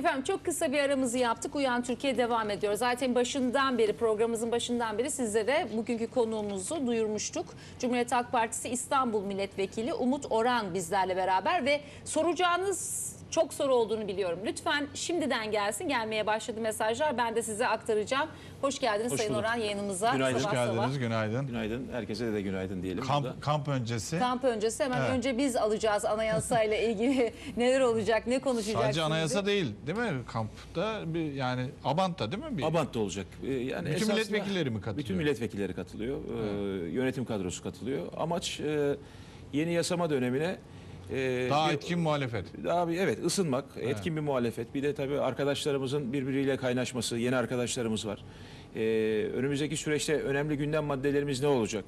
Efendim çok kısa bir aramızı yaptık. Uyan Türkiye devam ediyor. Zaten başından beri programımızın başından beri sizlere bugünkü konuğumuzu duyurmuştuk. Cumhuriyet Halk Partisi İstanbul Milletvekili Umut Oran bizlerle beraber ve soracağınız çok soru olduğunu biliyorum. Lütfen şimdiden gelsin. Gelmeye başladı mesajlar. Ben de size aktaracağım. Hoş geldiniz Hoş Sayın bulduk. Orhan yayınımıza. Günaydın. Sabah Hoş sabah. geldiniz, günaydın. Günaydın. Herkese de günaydın diyelim. burada. Kamp, kamp öncesi. Kamp öncesi hemen Evet. önce biz alacağız anayasayla ilgili neler olacak, ne konuşacaksınız? Sadece anayasa değil, değil mi? Kampta bir yani Abant'ta değil mi? Bir, Abant'ta olacak. Ee, Yani Bütün milletvekilleri mi katılıyor? Bütün milletvekilleri katılıyor. Ee, yönetim kadrosu katılıyor. Amaç e, yeni yasama dönemine e, Daha bir- etkin muhalefet. Daha bir evet ısınmak, etkin bir muhalefet. Bir de tabii arkadaşlarımızın birbiriyle kaynaşması, yeni arkadaşlarımız var. Ee, önümüzdeki süreçte önemli gündem maddelerimiz ne olacak?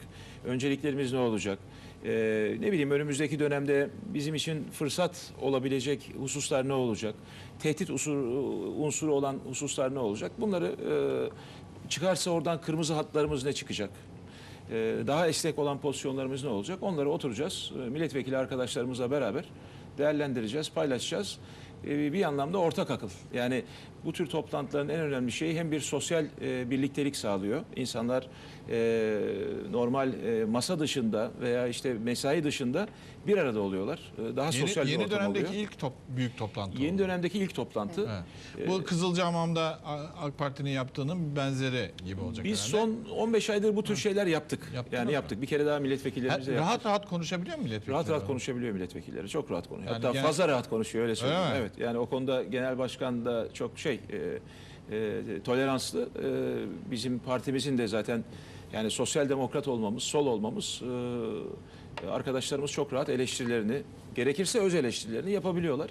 Önceliklerimiz ne olacak? Ee, ne bileyim önümüzdeki dönemde bizim için fırsat olabilecek hususlar ne olacak? Tehdit unsuru, unsuru olan hususlar ne olacak? Bunları e, çıkarsa oradan kırmızı hatlarımız ne çıkacak? Ee, daha esnek olan pozisyonlarımız ne olacak? Onları oturacağız. Ee, Milletvekili arkadaşlarımızla beraber değerlendireceğiz, paylaşacağız. Ee, Bir anlamda ortak akıl. Yani bu tür toplantıların en önemli şeyi hem bir sosyal e, birliktelik sağlıyor. İnsanlar e, normal e, masa dışında veya işte mesai dışında bir arada oluyorlar. E, Daha sosyal Yeni, bir yeni ortam dönemdeki oluyor. ilk top, büyük toplantı. Yeni oldu. dönemdeki ilk toplantı. Evet. Bu Kızılcahamam'da AK Parti'nin yaptığının benzeri gibi olacak Biz herhalde. son 15 aydır bu tür şeyler yaptık. Yaptınız yani mı? yaptık. Bir kere daha Ha, milletvekillerimizle yaptık. rahat rahat konuşabiliyor mu milletvekilleri? Rahat rahat konuşabiliyor milletvekilleri. Çok rahat konuşuyor. Yani Hatta genel- fazla rahat konuşuyor öyle söyleyeyim. mi? Evet. Yani o konuda genel başkan da çok şey e, e, toleranslı. E, bizim partimizin de zaten yani sosyal demokrat olmamız, sol olmamız e, arkadaşlarımız çok rahat eleştirilerini, gerekirse öz eleştirilerini yapabiliyorlar.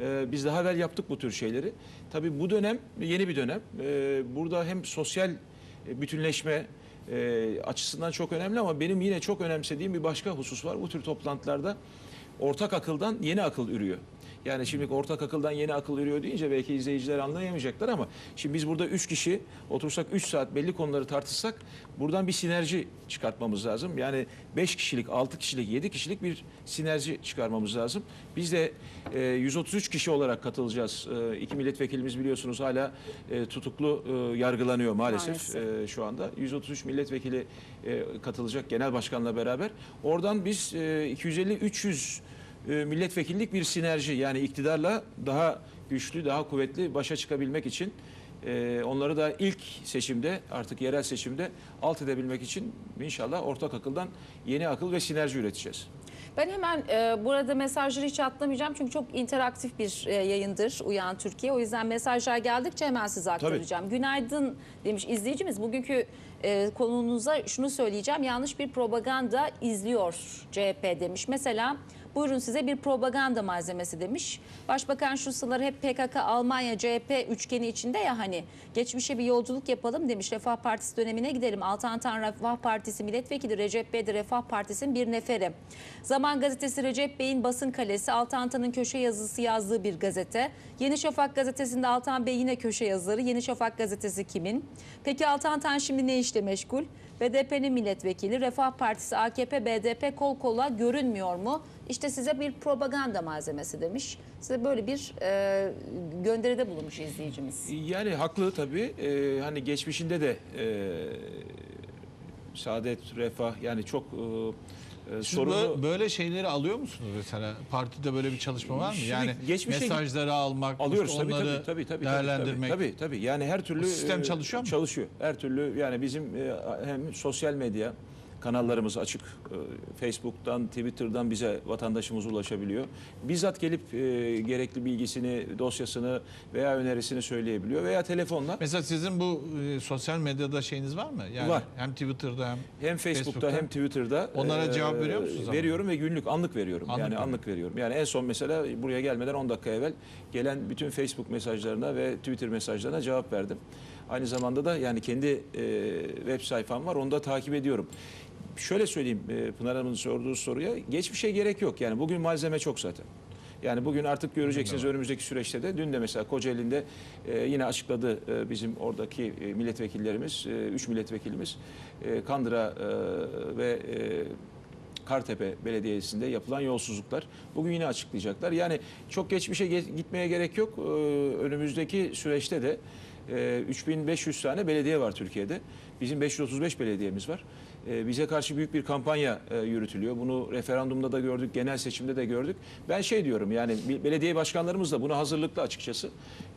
E, biz daha evvel yaptık bu tür şeyleri. Tabii bu dönem yeni bir dönem. E, burada hem sosyal e, bütünleşme açısından çok önemli ama benim yine çok önemsediğim bir başka husus var. Bu tür toplantılarda ortak akıldan yeni akıl ürüyor. Yani şimdi ortak akıldan yeni akıl ürüyor deyince belki izleyiciler anlayamayacaklar ama şimdi biz burada üç kişi otursak 3 saat belli konuları tartışsak buradan bir sinerji çıkartmamız lazım. Yani 5 kişilik, 6 kişilik, 7 kişilik bir sinerji çıkarmamız lazım. Biz de e, 133 kişi olarak katılacağız. E, iki milletvekilimiz biliyorsunuz hala e, tutuklu e, yargılanıyor maalesef, Maalesef. e, şu anda. 133 milletvekili e, katılacak genel başkanla beraber. Oradan biz e, 250-300 e, milletvekillik bir sinerji yani iktidarla daha güçlü, daha kuvvetli başa çıkabilmek için e, onları da ilk seçimde artık yerel seçimde alt edebilmek için inşallah ortak akıldan yeni akıl ve sinerji üreteceğiz. Ben hemen e, burada mesajları hiç atlamayacağım çünkü çok interaktif bir e, yayındır Uyan Türkiye. O yüzden mesajlar geldikçe hemen size aktaracağım. Günaydın demiş izleyicimiz. Bugünkü e, konunuza şunu söyleyeceğim. Yanlış bir propaganda izliyor CHP demiş. Mesela buyurun size bir propaganda malzemesi demiş. Başbakan şu sıralar hep PKK, Almanya, CHP üçgeni içinde ya hani geçmişe bir yolculuk yapalım demiş. Refah Partisi dönemine gidelim. Altantan Refah Partisi milletvekili Recep Bey de Refah Partisi'nin bir neferi. Zaman gazetesi Recep Bey'in basın kalesi. Altantan'ın köşe yazısı yazdığı bir gazete. Yeni Şafak gazetesinde Altan Bey yine köşe yazıları. Yeni Şafak gazetesi kimin? Peki Altantan şimdi ne işle meşgul? BDP'nin milletvekili, Refah Partisi, AKP, BDP kol kola görünmüyor mu? İşte size bir propaganda malzemesi demiş. Size böyle bir e, gönderide bulunmuş izleyicimiz. Yani haklı tabii. Ee, hani geçmişinde de e, saadet, refah yani çok e, e, Siz sorunlu. böyle, şeyleri alıyor musunuz mesela? Partide böyle bir çalışma var mı? Şimdi Yani geçmişe- mesajları almak, Alıyoruz işte onları tabii tabii tabii değerlendirmek. Tabii, tabii tabii. Yani her türlü O sistem e, çalışıyor mu? Çalışıyor. Her türlü yani bizim e, hem sosyal medya kanallarımız açık. E, Facebook'tan, Twitter'dan bize vatandaşımız ulaşabiliyor. Bizzat gelip e, gerekli bilgisini, dosyasını veya önerisini söyleyebiliyor veya telefonla Mesela sizin bu e, sosyal medyada şeyiniz var mı? Yani Var. Hem Twitter'da hem hem Facebook'ta, Facebook'ta. hem Twitter'da Onlara e, cevap veriyor musunuz ama? Veriyorum ve günlük anlık veriyorum. Anlık yani veriyor. anlık veriyorum. Yani en son mesela buraya gelmeden 10 dakika evvel gelen bütün Facebook mesajlarına ve Twitter mesajlarına cevap verdim. Aynı zamanda da yani kendi e, web sayfam var. Onu da takip ediyorum. Şöyle söyleyeyim e, Pınar Hanım'ın sorduğu soruya. Geçmişe gerek yok. Yani bugün malzeme çok zaten. Yani bugün artık göreceksiniz önümüzdeki süreçte de. Dün de mesela Kocaeli'nde e, yine açıkladı e, bizim oradaki e, milletvekillerimiz, e, üç milletvekilimiz. E, Kandıra e, ve Kartepe Belediyesi'nde yapılan yolsuzluklar. Bugün yine açıklayacaklar. Yani çok geçmişe ge- gitmeye gerek yok. Ee, önümüzdeki süreçte de e, 3500 tane belediye var Türkiye'de. Bizim 535 belediyemiz var. Ee, bize karşı büyük bir kampanya e, yürütülüyor. Bunu referandumda da gördük, genel seçimde de gördük. Ben şey diyorum yani belediye başkanlarımız da buna hazırlıklı açıkçası.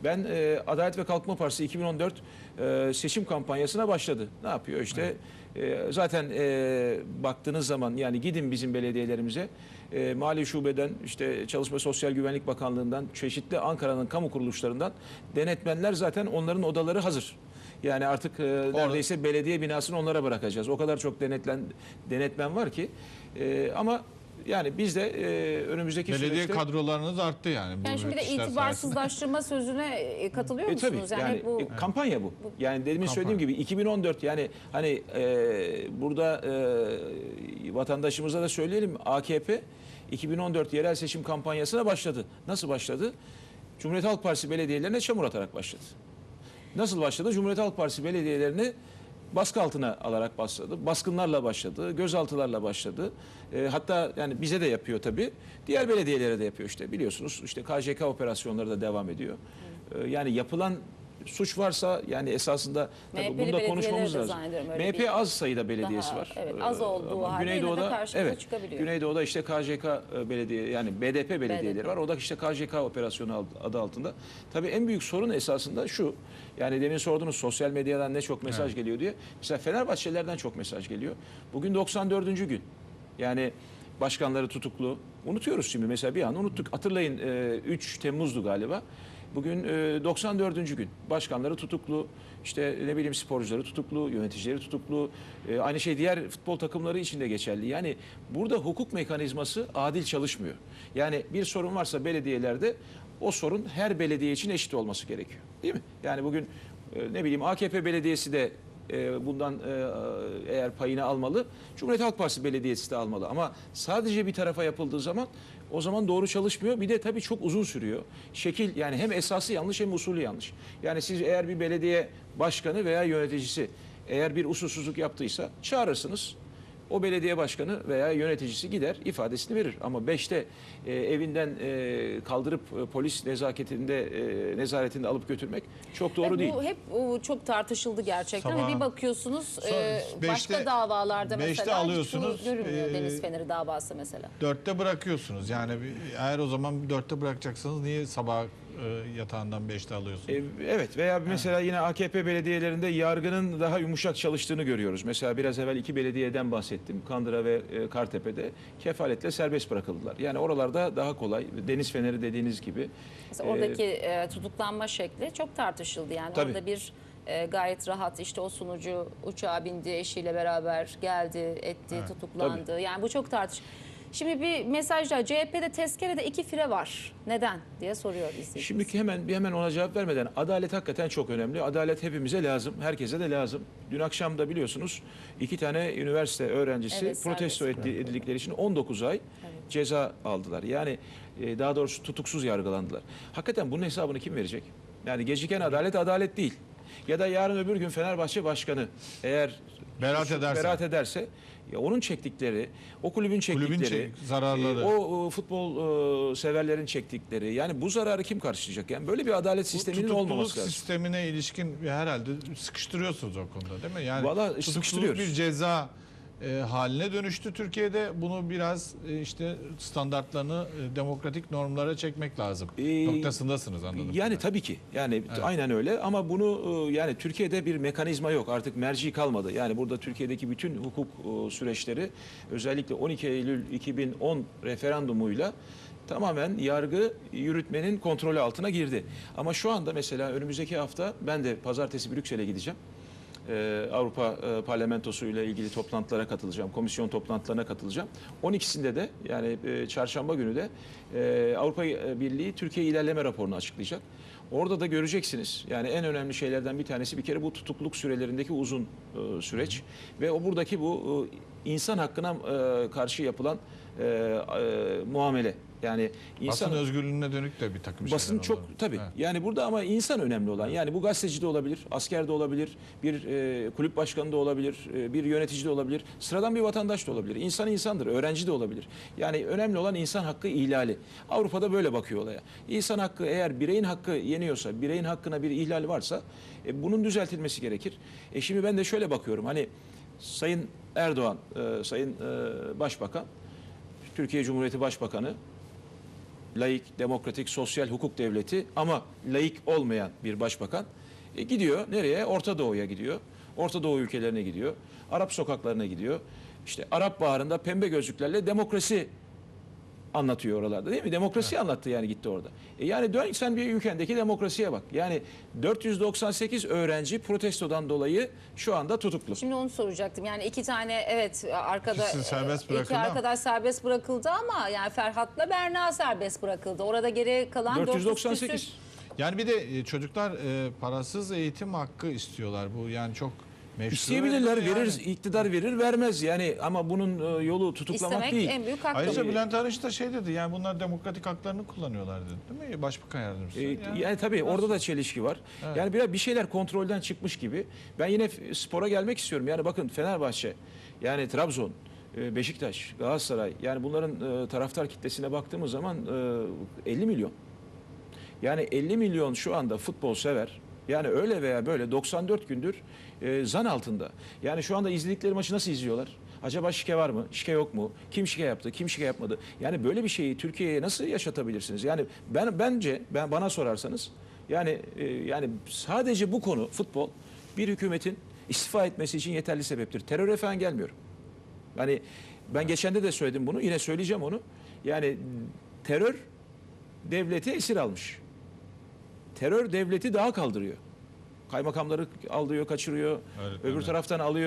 Ben e, Adalet ve Kalkınma Partisi 2014 e, seçim kampanyasına başladı. Ne yapıyor işte? e, zaten e, baktığınız zaman yani gidin bizim belediyelerimize e, Mali Şube'den işte Çalışma Sosyal Güvenlik Bakanlığı'ndan çeşitli Ankara'nın kamu kuruluşlarından denetmenler zaten onların odaları hazır. Yani artık e, neredeyse belediye binasını onlara bırakacağız. O kadar çok denetlen denetmen var ki. E, ama yani biz de e, önümüzdeki Belediye süreçte kadrolarınız arttı yani. bu Yani şimdi bir de sayesinde. itibarsızlaştırma sözüne e, katılıyor E tabii musunuz? yani, bu e, kampanya bu. Yani demin Kampanya. söylediğim gibi 2014 yani hani e, burada e, vatandaşımıza da söyleyelim AKP 2014 yerel seçim kampanyasına başladı. Nasıl başladı? Cumhuriyet Halk Partisi belediyelerine çamur atarak başladı. Nasıl başladı? Cumhuriyet Halk Partisi belediyelerini baskı altına alarak başladı. Baskınlarla başladı, gözaltılarla başladı. E, hatta yani bize de yapıyor tabii. Diğer belediyelere de yapıyor işte biliyorsunuz. İşte KJK operasyonları da devam ediyor. E, yani yapılan suç varsa yani esasında tabii bunu da konuşmamız lazım. MHP bir- az sayıda belediyesi Daha, var. evet, E, az olduğu halde Güneydoğu'da karşımıza evet, çıkabiliyor. Güneydoğu'da işte KJK e, belediye yani BDP belediyeleri BDP. var. O da işte KJK operasyonu ad- adı altında. Tabii en büyük sorun esasında şu. Yani demin sordunuz sosyal medyadan ne çok mesaj geliyor diye. Mesela Fenerbahçelilerden çok mesaj geliyor. Bugün 94. gün. Yani başkanları tutuklu. Unutuyoruz şimdi mesela bir an unuttuk. Hatırlayın e, 3 Temmuz'du galiba. Bugün e, 94. gün. Başkanları tutuklu. İşte ne bileyim sporcuları tutuklu, yöneticileri tutuklu. E, aynı şey diğer futbol takımları için de geçerli. Yani burada hukuk mekanizması adil çalışmıyor. Yani bir sorun varsa belediyelerde o sorun her belediye için eşit olması gerekiyor. Değil mi? Yani bugün e, ne bileyim AKP belediyesi de e, bundan e, eğer payını almalı. Cumhuriyet Halk Partisi belediyesi de almalı. Ama sadece bir tarafa yapıldığı zaman o zaman doğru çalışmıyor. Bir de tabii çok uzun sürüyor. Şekil yani hem esası yanlış hem usulü yanlış. Yani siz eğer bir belediye başkanı veya yöneticisi eğer bir usulsüzlük yaptıysa çağırırsınız. O belediye başkanı veya yöneticisi gider ifadesini verir. Ama 5'te e, evinden e, kaldırıp e, polis nezaketinde e, nezaretinde alıp götürmek çok doğru Hep değil. Bu hep o, çok tartışıldı gerçekten Sabah- ve bir bakıyorsunuz e, başka beşte- davalarda beşte mesela alıyorsunuz, hiç bu görünmüyor e, Deniz Feneri davası mesela. Dörtte bırakıyorsunuz. Yani bir- eğer o zaman dörtte bırakacaksanız niye sabah e, yatağından beşte alıyorsunuz? E, Evet veya mesela yine AKP belediyelerinde yargının daha yumuşak çalıştığını görüyoruz. Mesela biraz evvel iki belediyeden bahsettim. Kandıra ve e, Kartepe'de kefaletle serbest bırakıldılar. Yani oralarda daha kolay. Deniz Feneri dediğiniz gibi. Mesela e, oradaki e, tutuklanma şekli çok tartışıldı yani. Tabii. Orada bir e, gayet rahat işte o sunucu uçağa bindi eşiyle beraber geldi etti tutuklandı. Yani bu çok tartış. Şimdi bir mesaj daha CHP'de tezkerede iki fire var. Neden diye soruyor izleyici. Şimdi hemen bir hemen ona cevap vermeden adalet hakikaten çok önemli. Adalet hepimize lazım, herkese de lazım. Dün akşam da biliyorsunuz iki tane üniversite öğrencisi Evet, protesto etti- edildikleri için 19 ay ceza aldılar. Yani e, daha doğrusu tutuksuz yargılandılar. Hakikaten bunun hesabını kim verecek? Yani geciken adalet adalet değil. Ya da yarın öbür gün Fenerbahçe Başkanı eğer Beraat ederse. beraat ederse ya onun çektikleri, o kulübün çektikleri, çek- zararları. e, o e, futbol e, severlerin çektikleri yani bu zararı kim karşılayacak? Yani böyle bir adalet sisteminin tutukluluk olmaması lazım. sistemine ilişkin herhalde sıkıştırıyorsunuz o konuda değil mi? Yani Vallahi tutukluluk sıkıştırıyoruz. bir ceza e, haline dönüştü Türkiye'de. Bunu biraz e, işte standartlarını e, demokratik normlara çekmek lazım. Ee, Noktasındasınız anladım. Yani tabii ki. Yani aynen öyle ama bunu e, yani Türkiye'de bir mekanizma yok. Artık merci kalmadı. Yani burada Türkiye'deki bütün hukuk e, süreçleri özellikle 12 Eylül 2010 referandumuyla tamamen yargı yürütmenin kontrolü altına girdi. Ama şu anda mesela önümüzdeki hafta ben de pazartesi Brüksel'e gideceğim. Ee, Avrupa e, Parlamentosu ile ilgili toplantılara katılacağım. Komisyon toplantılarına katılacağım. 12'sinde de yani e, çarşamba günü de e, Avrupa Birliği Türkiye ilerleme raporunu açıklayacak. Orada da göreceksiniz. Yani en önemli şeylerden bir tanesi bir kere bu tutukluluk sürelerindeki uzun e, süreç ve o buradaki bu insan hakkına e, karşı yapılan e, e, muamele. Yani insan Basın özgürlüğüne dönük de bir takım Basın çok olabilir. tabii. Evet. Yani burada ama insan önemli olan. Yani bu gazeteci de olabilir, asker de olabilir, bir e, kulüp başkanı da olabilir, e, bir yönetici de olabilir, sıradan bir vatandaş da olabilir. İnsan insandır, öğrenci de olabilir. Yani önemli olan insan hakkı ihlali. Avrupa'da böyle bakıyor olaya. İnsan hakkı eğer bireyin hakkı yeniyorsa, bireyin hakkına bir ihlal varsa e, bunun düzeltilmesi gerekir. E şimdi ben de şöyle bakıyorum. Hani Sayın Erdoğan, e, Sayın e, Başbakan, Türkiye Cumhuriyeti Başbakanı laik, demokratik, sosyal hukuk devleti ama laik olmayan bir başbakan e, gidiyor nereye? Orta Doğu'ya gidiyor. Orta Doğu ülkelerine gidiyor. Arap sokaklarına gidiyor. İşte Arap Baharı'nda pembe gözlüklerle demokrasi anlatıyor oralarda değil mi? Demokrasi anlattı yani gitti orada. E yani dön sen bir ülkendeki demokrasiye bak. Yani 498 öğrenci protestodan dolayı şu anda tutuklu. Şimdi onu soracaktım. Yani iki tane evet arkada İkisi serbest e, bırakıldı iki arkadaş serbest bırakıldı ama yani Ferhat'la Berna serbest bırakıldı. Orada geri kalan 498. 498. küsür. Yani bir de e, çocuklar e, parasız eğitim hakkı istiyorlar. Bu yani çok meşru. İsteyebilirler, yani. verir, iktidar verir, vermez yani ama bunun e, yolu tutuklamak İstemek değil. en büyük hak. Ayrıca tabii. Bülent Arınç da şey dedi yani bunlar demokratik haklarını kullanıyorlar dedi değil mi? Başbakan yardımcısı. E, yani, tabii orada da çelişki var. Evet. Yani biraz bir şeyler kontrolden çıkmış gibi. Ben yine spora gelmek istiyorum. Yani bakın Fenerbahçe, yani Trabzon, e, Beşiktaş, Galatasaray yani bunların e, taraftar kitlesine baktığımız zaman e, 50 milyon. Yani 50 milyon şu anda futbol sever. Yani öyle veya böyle 94 gündür e, zan altında. Yani şu anda izledikleri maçı nasıl izliyorlar? Acaba şike var mı? Şike yok mu? Kim şike yaptı? Kim şike yapmadı? Yani böyle bir şeyi Türkiye'ye nasıl yaşatabilirsiniz? Yani ben bence ben bana sorarsanız yani e, yani sadece bu konu futbol bir hükümetin istifa etmesi için yeterli sebeptir. Teröre falan gelmiyorum. Yani ben geçen de de söyledim bunu. Yine söyleyeceğim onu. Yani terör devleti esir almış. Terör devleti daha kaldırıyor. Kaymakamları aldırıyor, kaçırıyor. Öğretmenler. Öbür taraftan alıyor.